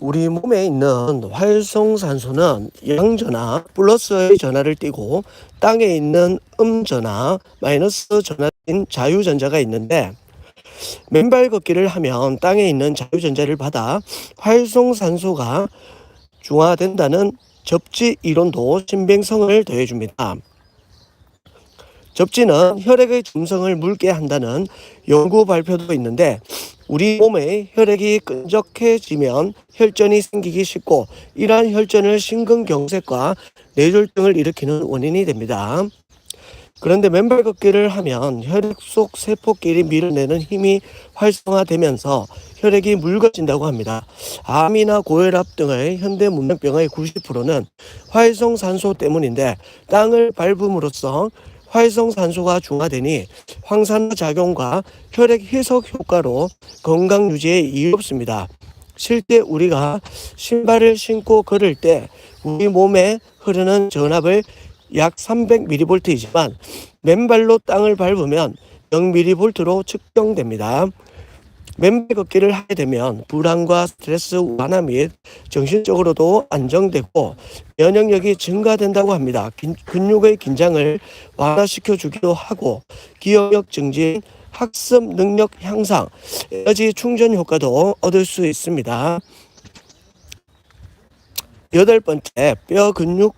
우리 몸에 있는 활성산소는 양전화 플러스의 전하를 띠고 땅에 있는 음전화 마이너스 전하인 자유전자가 있는데 맨발 걷기를 하면 땅에 있는 자유전자를 받아 활성산소가 중화된다는 접지 이론도 신빙성을 더해줍니다. 접지는 혈액의 점성을 묽게 한다는 연구 발표도 있는데 우리 몸의 혈액이 끈적해지면 혈전이 생기기 쉽고 이러한 혈전을 심근경색과 뇌졸중을 일으키는 원인이 됩니다. 그런데 맨발 걷기를 하면 혈액 속 세포끼리 밀어내는 힘이 활성화되면서 혈액이 묽어진다고 합니다. 암이나 고혈압 등의 현대 문명병의 90%는 활성산소 때문인데 땅을 밟음으로써 활성 산소가 중화되니 황산화 작용과 혈액 희석 효과로 건강 유지에 이롭습니다. 실제 우리가 신발을 신고 걸을 때 우리 몸에 흐르는 전압을 약 300mV이지만 맨발로 땅을 밟으면 0mV로 측정됩니다. 맨발 걷기를 하게 되면 불안과 스트레스 완화 및 정신적으로도 안정되고 면역력이 증가된다고 합니다. 긴- 근육의 긴장을 완화시켜 주기도 하고 기억력 증진, 학습 능력 향상, 에너지 충전 효과도 얻을 수 있습니다. 여덟 번째, 뼈 근육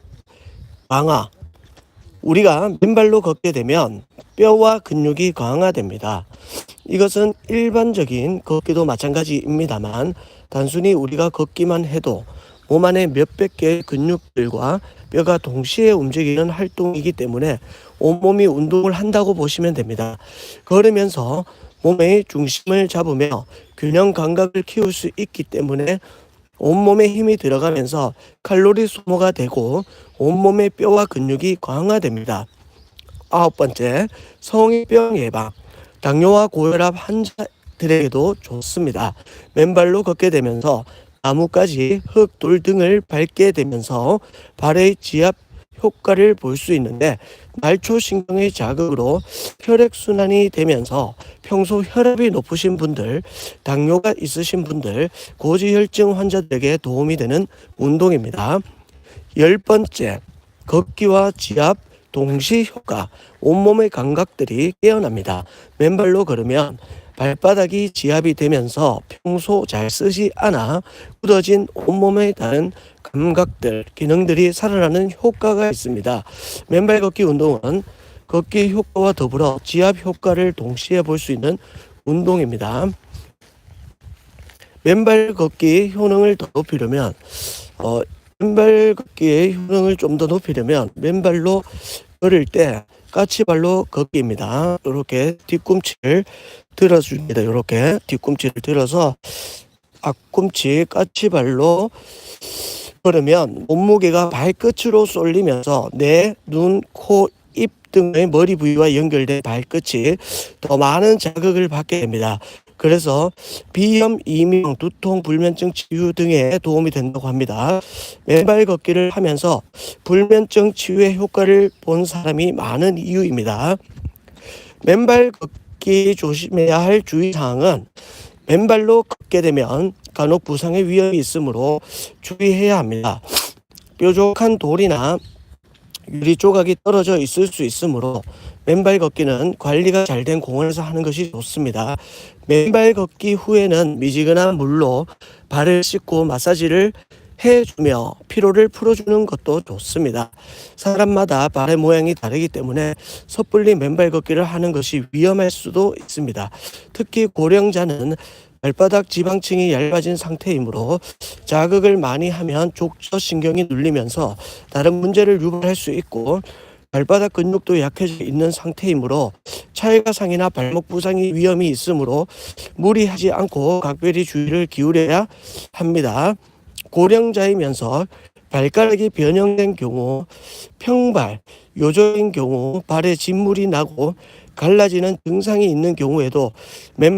강화. 우리가 맨발로 걷게 되면 뼈와 근육이 강화됩니다. 이것은 일반적인 걷기도 마찬가지입니다만 단순히 우리가 걷기만 해도 몸 안에 몇백 개의 근육들과 뼈가 동시에 움직이는 활동이기 때문에 온몸이 운동을 한다고 보시면 됩니다. 걸으면서 몸의 중심을 잡으며 균형 감각을 키울 수 있기 때문에 온몸에 힘이 들어가면서 칼로리 소모가 되고 온몸의 뼈와 근육이 강화됩니다. 아홉 번째, 성인병 예방. 당뇨와 고혈압 환자들에게도 좋습니다. 맨발로 걷게 되면서 나뭇가지, 흙, 돌 등을 밟게 되면서 발의 지압 효과를 볼 수 있는데 말초신경의 자극으로 혈액순환이 되면서 평소 혈압이 높으신 분들, 당뇨가 있으신 분들, 고지혈증 환자들에게 도움이 되는 운동입니다. 열 번째, 걷기와 지압 동시 효과. 온몸의 감각들이 깨어납니다. 맨발로 걸으면 발바닥이 지압이 되면서 평소 잘 쓰지 않아 굳어진 온몸의 다른 감각들, 기능들이 살아나는 효과가 있습니다. 맨발 걷기 운동은 걷기 효과와 더불어 지압 효과를 동시에 볼 수 있는 운동입니다. 맨발 걷기 효능을 더 높이려면 어, 맨발 걷기의 효능을 좀 더 높이려면 맨발로 걸을 때 까치발로 걷기입니다. 이렇게 뒤꿈치를 들어줍니다. 이렇게 뒤꿈치를 들어서 앞꿈치 까치발로 걸으면 몸무게가 발끝으로 쏠리면서 뇌, 눈, 코, 입 등의 머리 부위와 연결된 발끝이 더 많은 자극을 받게 됩니다. 그래서 비염, 이명, 두통, 불면증 치유 등에 도움이 된다고 합니다. 맨발 걷기를 하면서 불면증 치유의 효과를 본 사람이 많은 이유입니다. 맨발 걷기 조심해야 할 주의사항은 맨발로 걷게 되면 간혹 부상의 위험이 있으므로 주의해야 합니다. 뾰족한 돌이나 유리 조각이 떨어져 있을 수 있으므로 맨발 걷기는 관리가 잘 된 공원에서 하는 것이 좋습니다. 맨발 걷기 후에는 미지근한 물로 발을 씻고 마사지를 해주며 피로를 풀어주는 것도 좋습니다. 사람마다 발의 모양이 다르기 때문에 섣불리 맨발 걷기를 하는 것이 위험할 수도 있습니다. 특히 고령자는 발바닥 지방층이 얇아진 상태이므로 자극을 많이 하면 족저신경이 눌리면서 다른 문제를 유발할 수 있고 발바닥 근육도 약해져 있는 상태이므로 차이가상이나 발목 부상이 위험이 있으므로 무리하지 않고 각별히 주의를 기울여야 합니다. 고령자이면서 발가락이 변형된 경우, 평발, 요조인 경우, 발에 진물이 나고 갈라지는 증상이 있는 경우에도 맨